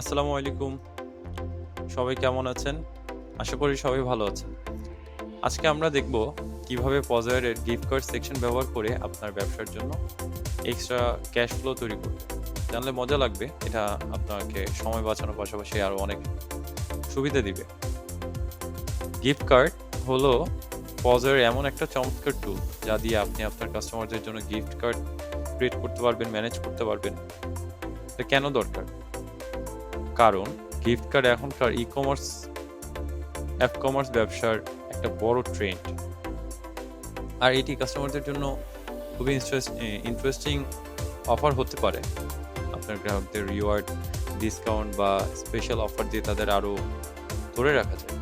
আসসালামু আলাইকুম। সবাই কেমন আছেন? আশা করি সবাই ভালো আছেন। আজকে আমরা দেখব কীভাবে পজারের গিফট কার্ড সেকশন ব্যবহার করে আপনার ব্যবসার জন্য এক্সট্রা ক্যাশ ফ্লো তৈরি করবে। জানলে মজা লাগবে, এটা আপনাকে সময় বাঁচানোর পাশাপাশি আরও অনেক সুবিধা দিবে। গিফট কার্ড হলো পজারের এমন একটা চমৎকার টুল যা দিয়ে আপনি আপনার কাস্টমারদের জন্য গিফট কার্ড ক্রিয়েট করতে পারবেন ম্যানেজ করতে পারবেন। কেন দরকার? কারণ গিফট কার্ড এখনকার ই কমার্স অ্যাপ কমার্স ব্যবসার একটা বড় ট্রেন্ড আর এটি কাস্টমারদের জন্য খুবই ইন্টারেস্টিং অফার হতে পারে। আপনার গ্রাহকদের রিওয়ার্ড ডিসকাউন্ট বা স্পেশাল অফার দিয়ে তাদের আরও ধরে রাখা যায়।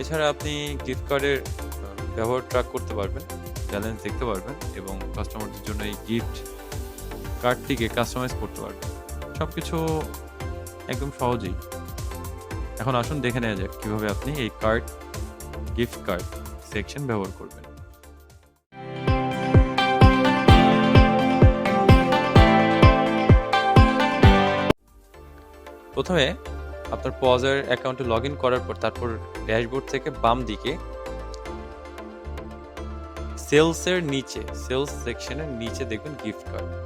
এছাড়া আপনি গিফট কার্ডের ব্যবহার ট্র্যাক করতে পারবেন ব্যালেন্স দেখতে পারবেন এবং কাস্টমারদের জন্য এই গিফট কার্ডটিকে কাস্টমাইজ করতে পারবেন। সব কিছু একদম সহজেই। এখন আসুন দেখে নেওয়া যাক কীভাবে আপনি এই কার্ড গিফট কার্ড সেকশন ব্যবহার করবেন। প্রথমে আপনার পজার অ্যাকাউন্টে লগ ইন করার পর তারপর ড্যাশবোর্ড থেকে বাম দিকে সেলসের নিচে সেলস সেকশনের নিচে দেখবেন গিফট কার্ড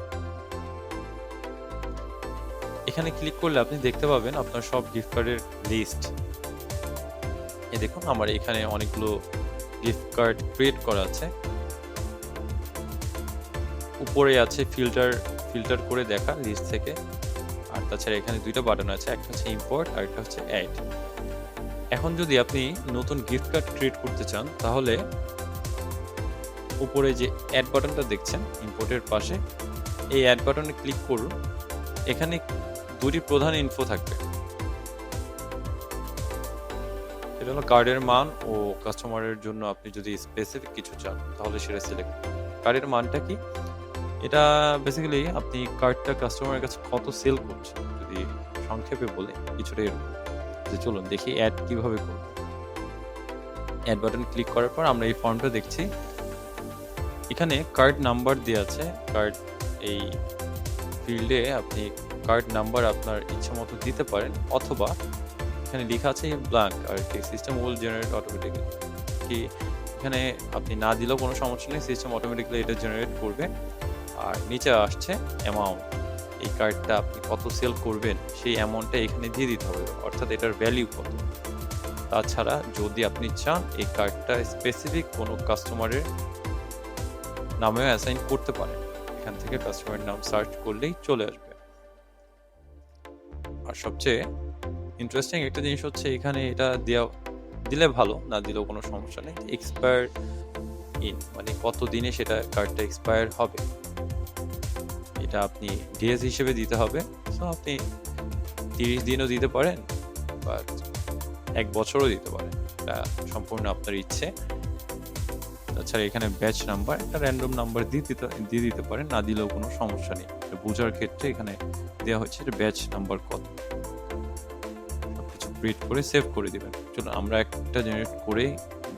এখানে ক্লিক করলে আপনি দেখতে পাবেন আপনার সব গিফট কার্ডের লিস্ট এ দেখুন, আমার এখানে অনেকগুলো গিফট কার্ড ক্রিয়েট করা আছে। উপরে আছে ফিল্টার ফিল্টার করে দেখা লিস্ট থেকে। আর তাছাড়া এখানে দুইটা বাটন আছে, একটা হচ্ছে ইম্পোর্ট আর একটা হচ্ছে অ্যাড এখন যদি আপনি নতুন গিফট কার্ড ক্রিয়েট করতে চান, তাহলে উপরে যে অ্যাড বাটনটা দেখছেন ইম্পোর্টের পাশে, এই অ্যাড বাটনে ক্লিক করুন। এখানে দুটি প্রধান ইনফো থাকবে। এটা হলো কার্ডের মান ও কাস্টমারের জন্য আপনি যদি স্পেসিফিক কিছু চান, তাহলে সেটা সিলেক্ট কার্ডের মানটা কি? এটা বেসিক্যালি আপনি কার্ডটা কাস্টমারের কাছে কত সেল করছেন যদি সংক্ষেপে বলে কিছুটা এরকম। যে চলুন দেখি অ্যাড কীভাবে করব। অ্যাড বাটন ক্লিক করার পর আমরা এই ফর্মটা দেখছি। এখানে কার্ড নাম্বার দেওয়া আছে। কার্ড এই ফিল্ডে আপনি কার্ড নাম্বার আপনার ইচ্ছা মতো দিতে পারেন, অথবা এখানে লেখা আছে ব্ল্যাঙ্ক আর কি সিস্টেম উইল জেনারেট অটোমেটিক্যালি কি এখানে আপনি না দিলেও কোনো সমস্যা নেই সিস্টেম অটোমেটিক্যালি এটা জেনারেট করবে। আর নিচে আসছে অ্যামাউন্ট এই কার্ডটা আপনি কত সেল করবেন, সেই অ্যামাউন্টটা এখানে দিয়ে দিতে হবে, অর্থাৎ এটার ভ্যালিউ কত। তাছাড়া যদি আপনি চান, এই কার্ডটা স্পেসিফিক কোনো কাস্টমারের নামেও অ্যাসাইন করতে পারেন। এখান থেকে কাস্টমারের নাম সার্চ করলেই চলে আসবে। আর সবচেয়ে ইন্টারেস্টিং একটা জিনিস হচ্ছে এখানে এটা দেওয়া, দিলে ভালো, না দিলেও কোনো সমস্যা নেই। এক্সপায়ার ইন মানে কত দিনে সেটা কার্ডটা এক্সপায়ার হবে। এটা আপনি ডিএস হিসেবে দিতে হবে। সো আপনি তিরিশ দিনও দিতে পারেন বা এক বছরও দিতে পারেন। এটা সম্পূর্ণ আপনার ইচ্ছে। তাছাড়া এখানে ব্যাচ নাম্বার একটা র্যান্ডম নাম্বার দিয়ে দিতে দিয়ে দিতে পারেন, না দিলেও কোনো সমস্যা নেই। বোঝার ক্ষেত্রে এখানে দেওয়া হচ্ছে যে ব্যাচ নাম্বার কত। সবকিছু ক্রিয়েট করে সেভ করে দিবেন। চলুন, আমরা একটা জেনারেট করে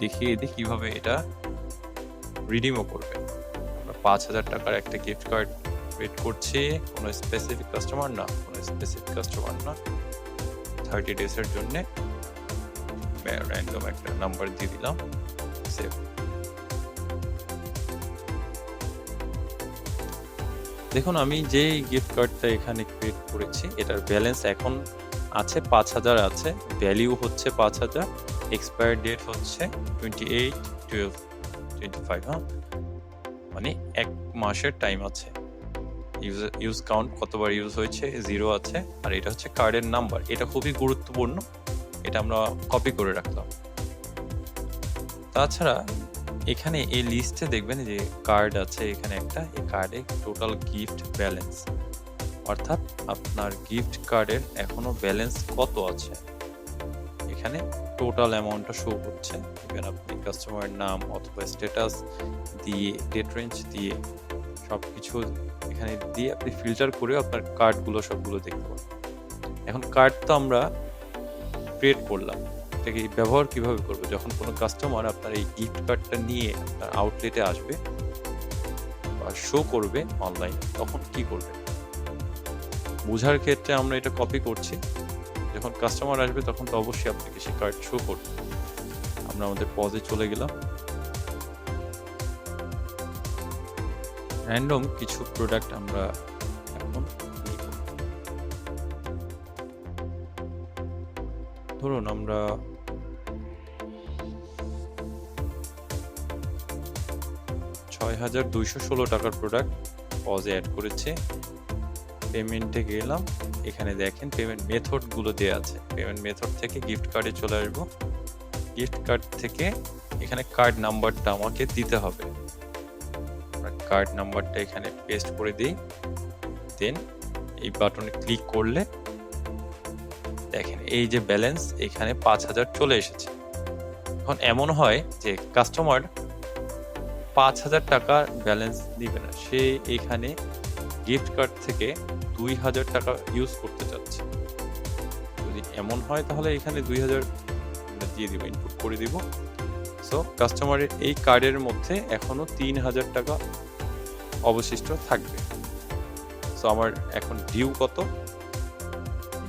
দেখিয়ে দিই কীভাবে এটা রিডিমও করবে। আমরা পাঁচ হাজার টাকার একটা গিফট কার্ড ক্রিয়েট করছি। কোনো স্পেসিফিক কাস্টমার না, কোনো স্পেসিফিক কাস্টমার না। থার্টি ডেজের জন্যে র্যান্ডম একটা নাম্বার দিয়ে দিলাম সেভ দেখুন, আমি যে গিফট কার্ডটা এখানে ক্রিয়েট করেছি, এটার ব্যালেন্স এখন আছে পাঁচ হাজার আছে। ভ্যালিউ হচ্ছে পাঁচ হাজার এক্সপায়ার ডেট হচ্ছে twenty eight twelve twenty five হ্যাঁ? মানে এক মাসের টাইম আছে। ইউজ কাউন্ট কতবার ইউজ হয়েছে? জিরো আছে। আর এটা হচ্ছে কার্ডের নাম্বার এটা খুবই গুরুত্বপূর্ণ। এটা আমরা কপি করে রাখলাম। তাছাড়া এখানে এই লিস্টে দেখবেন যে কার্ড আছে এখানে একটা, এই কার্ডে টোটাল গিফট ব্যালেন্স অর্থাৎ আপনার গিফট কার্ডের এখনও ব্যালেন্স কত আছে? এখানে টোটাল অ্যামাউন্টটা শো করছে ইভেন আপনি কাস্টমারের নাম অথবা স্ট্যাটাস দিয়ে ডেট রেঞ্জ দিয়ে সব কিছু এখানে দিয়ে আপনি ফিল্টার করে আপনার কার্ডগুলো সবগুলো দেখতে পারেন এখন কার্ড তো আমরা ক্রিয়েট করলাম। এটাকে ব্যবহার কীভাবে করব? যখন কোনো কাস্টমার আপনার এই গিফট কার্ডটা নিয়ে আপনার আউটলেটে আসবে বা শো করবে অনলাইন তখন কি করবে? বোঝার ক্ষেত্রে আমরা এটা কপি করছি। যখন কাস্টমার আসবে, তখন তো অবশ্যই আপনাকে সেই কার্ড শো করবে। আমরা আমাদের পজে চলে গেলাম। র্যান্ডম কিছু প্রোডাক্ট আমরা এখন ধরুন আমরা ছয় হাজার দুইশো ষোলো টাকার প্রোডাক্ট পজে অ্যাড করেছে। পেমেন্টে গেলাম। এখানে দেখেন পেমেন্ট মেথডগুলো দেওয়া আছে। পেমেন্ট মেথড থেকে গিফট কার্ডে চলে আসব। গিফট কার্ড থেকে এখানে কার্ড নাম্বারটা আমাকে দিতে হবে। কার্ড নাম্বারটা এখানে পেস্ট করে দিই। দেন এই বাটনে ক্লিক করলে দেখেন এই যে ব্যালেন্স এখানে পাঁচ হাজার চলে এসেছে। এখন এমন হয় যে কাস্টমার পাঁচ হাজার টাকা ব্যালেন্স দিবে না। সে এখানে গিফট কার্ড থেকে দুই হাজার টাকা ইউজ করতে চাচ্ছে। যদি এমন হয় তাহলে এখানে দুই হাজার দিয়ে দিব ইনপুট করে দিব। সো কাস্টমারের এই কার্ডের মধ্যে এখনও তিন হাজার টাকা অবশিষ্ট থাকবে। সো আমার এখন ডিউ কত?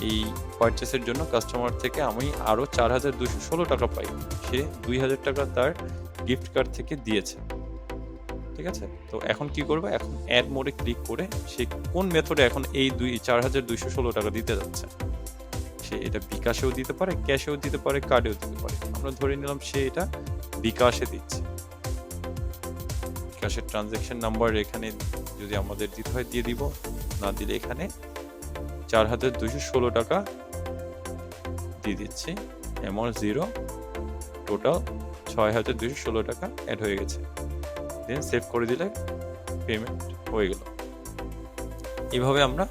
এই পারচেসের জন্য কাস্টমার থেকে আমি আরও চার হাজার দুশো ষোলো টাকা পাই। সে দুই হাজার টাকা তার গিফট কার্ড থেকে দিয়েছে। ঠিক আছে? তো এখন কি করবে? এখন অ্যাড মোডে ক্লিক করে সে কোন মেথডে এখন এই দুই চার হাজার দুইশো ষোলো টাকা দিতে যাচ্ছে? সে এটা বিকাশেও দিতে পারে ক্যাশেও দিতে পারে কার্ডেও দিতে পারে। আমরা ধরে নিলাম সে এটা বিকাশে দিচ্ছে। বিকাশের ট্রানজ্যাকশন নাম্বার এখানে যদি আমাদের দিতে হয় দিয়ে দিব। না দিলে এখানে চার হাজার দুইশো ষোলো টাকা দিয়ে দিচ্ছি। অ্যামাউন্ট জিরো টোটাল ছয় হাজার দুইশো ষোলো টাকা অ্যাড হয়ে গেছে। দেন সেভ করে দিলে পেমেন্ট হয়ে গেল। এভাবে আমরা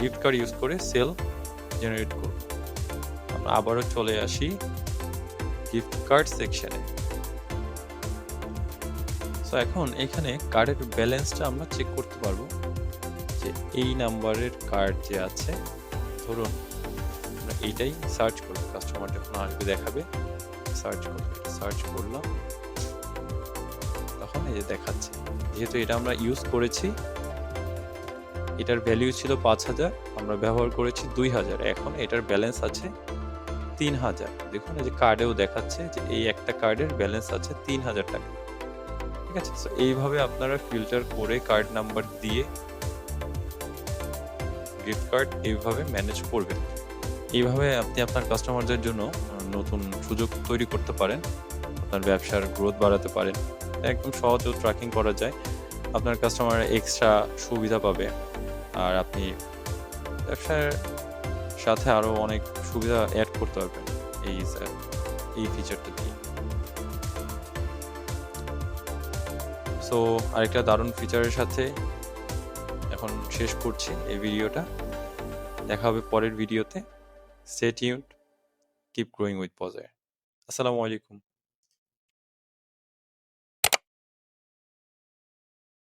গিফট কার্ড ইউজ করে সেল জেনারেট করব। আমরা আবারও চলে আসি গিফট কার্ড সেকশনে সো এখন এখানে কার্ডের ব্যালেন্সটা আমরা চেক করতে পারব যে এই নাম্বারের কার্ড যে আছে, ধরুন আমরা এইটাই সার্চ করব কাস্টমার যখন আসবে, দেখাবে সার্চ করব সার্চ করলাম। এই যে দেখাচ্ছে। যেহেতু এটা আমরা ইউজ করেছি, এটার ভ্যালিউ ছিল পাঁচ হাজার, আমরা ব্যবহার করেছি দুই হাজার। এখন এটার ব্যালেন্স আছে তিন হাজার। দেখুন, এই যে কার্ডেও দেখাচ্ছে যে এই একটা কার্ডের ব্যালেন্স আছে তিন হাজার টাকা। ঠিক আছে? তো এইভাবে আপনারা ফিল্টার করে কার্ড নাম্বার দিয়ে গিফট কার্ড এইভাবে ম্যানেজ করবেন। এইভাবে আপনি আপনার কাস্টমারদের জন্য নতুন সুযোগ তৈরি করতে পারেন। আপনার ব্যবসার গ্রোথ বাড়াতে পারেন। একদম সহজেও ট্র্যাকিং করা যায়। আপনার কাস্টমার এক্সট্রা সুবিধা পাবে। আর আপনি ব্যবসার সাথে আরও অনেক সুবিধা অ্যাড করতে পারবেন এই এই ফিচারটা দিয়ে। সো আরেকটা দারুণ ফিচারের সাথে এখন শেষ করছি এই ভিডিওটা দেখা হবে পরের ভিডিওতে stay tuned keep growing with পজার আসসালামু আলাইকুম।